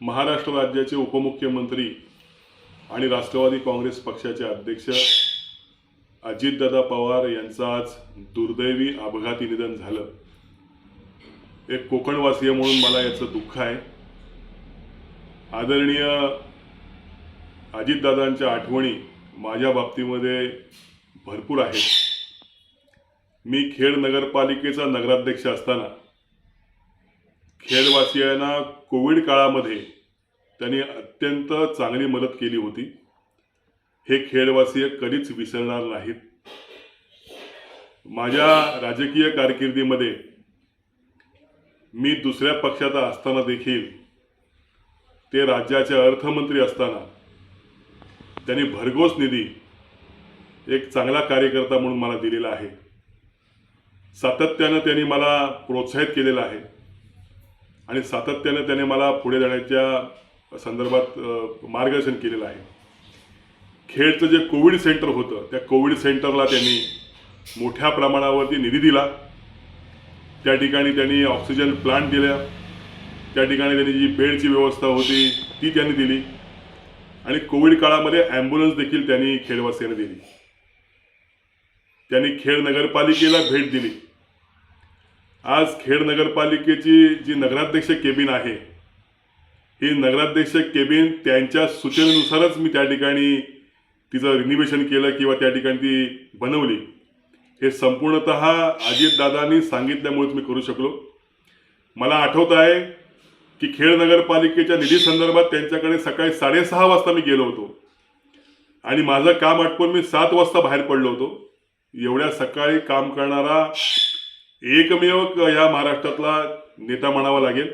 महाराष्ट्र राज्याचे उपमुख्यमंत्री आणि राष्ट्रवादी काँग्रेस पक्षाचे अध्यक्ष अजितदादा पवार यांचं आज दुर्दैवी अपघाती निधन झालं. एक कोकणवासीय म्हणून मला याचं दुःख आहे. आदरणीय अजितदादांच्या आठवणी माझ्या बाबतीमध्ये भरपूर आहेत. मी खेड नगरपालिकेचा नगराध्यक्ष असताना खेडवासियांना कोविड काळामध्ये त्यांनी अत्यंत चांगली मदत केली होती. हे खेडवासीय कधीच विसरणार नाहीत. माझ्या राजकीय कारकिर्दीमध्ये मी दुसऱ्या पक्षाचा असताना देखील ते राज्याचे अर्थमंत्री असताना त्यांनी भरघोस निधी एक चांगला कार्यकर्ता म्हणून मला दिलेला आहे. सातत्यानं त्यांनी मला प्रोत्साहित केलेलं आहे. आणि सातत्यानं त्याने मला पुढे जाण्याच्या संदर्भात मार्गदर्शन केलेलं आहे. खेडचं जे कोविड सेंटर होतं त्या कोविड सेंटरला त्यांनी मोठ्या प्रमाणावरती निधी दिला. त्या ठिकाणी त्यांनी ऑक्सिजन प्लांट दिल्या. त्या ठिकाणी त्यांनी जी बेडची व्यवस्था होती ती त्यांनी दिली. आणि कोविड काळामध्ये ॲम्ब्युलन्स देखील त्यांनी खेडवासियांना दिली. त्यांनी खेड नगरपालिकेला भेट दिली. आज खेड नगरपालिकेची जी नगराध्यक्ष केबिन आहे ही नगराध्यक्ष केबिन त्यांच्या सूचनेनुसारच मी त्या ठिकाणी तिचं रिनिवेशन केलं किंवा त्या ठिकाणी ती बनवली. हे संपूर्णत अजितदादांनी सांगितल्यामुळेच मी करू शकलो. मला आठवत आहे की खेड नगरपालिकेच्या निधी संदर्भात त्यांच्याकडे सकाळी साडेसहा वाजता मी गेलो होतो. आणि माझं काम आटपून मी सात वाजता बाहेर पडलो होतो. एवढ्या सकाळी काम करणारा एकमेव या महाराष्ट्रातला नेता म्हणावा लागेल.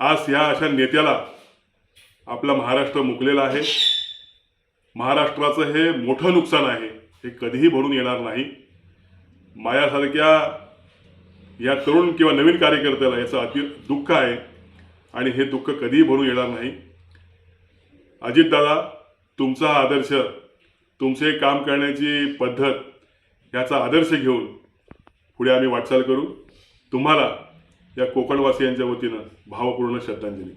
आज या अशा नेत्याला आपला महाराष्ट्र मुकलेला आहे. महाराष्ट्राचं हे मोठं नुकसान आहे हे कधीही भरून येणार नाही. माझ्यासारख्या या तरुण किंवा नवीन कार्यकर्त्याला याचं अति दुःख आहे आणि हे दुःख कधीही भरून येणार नाही. अजितदादा तुमचा आदर्श तुमचे काम करण्याची पद्धत याचा आदर्श घेऊन पुढे आम्ही वाटचाल करू. तुम्हाला या कोकणवासियांच्या वतीनं भावपूर्ण श्रद्धांजली.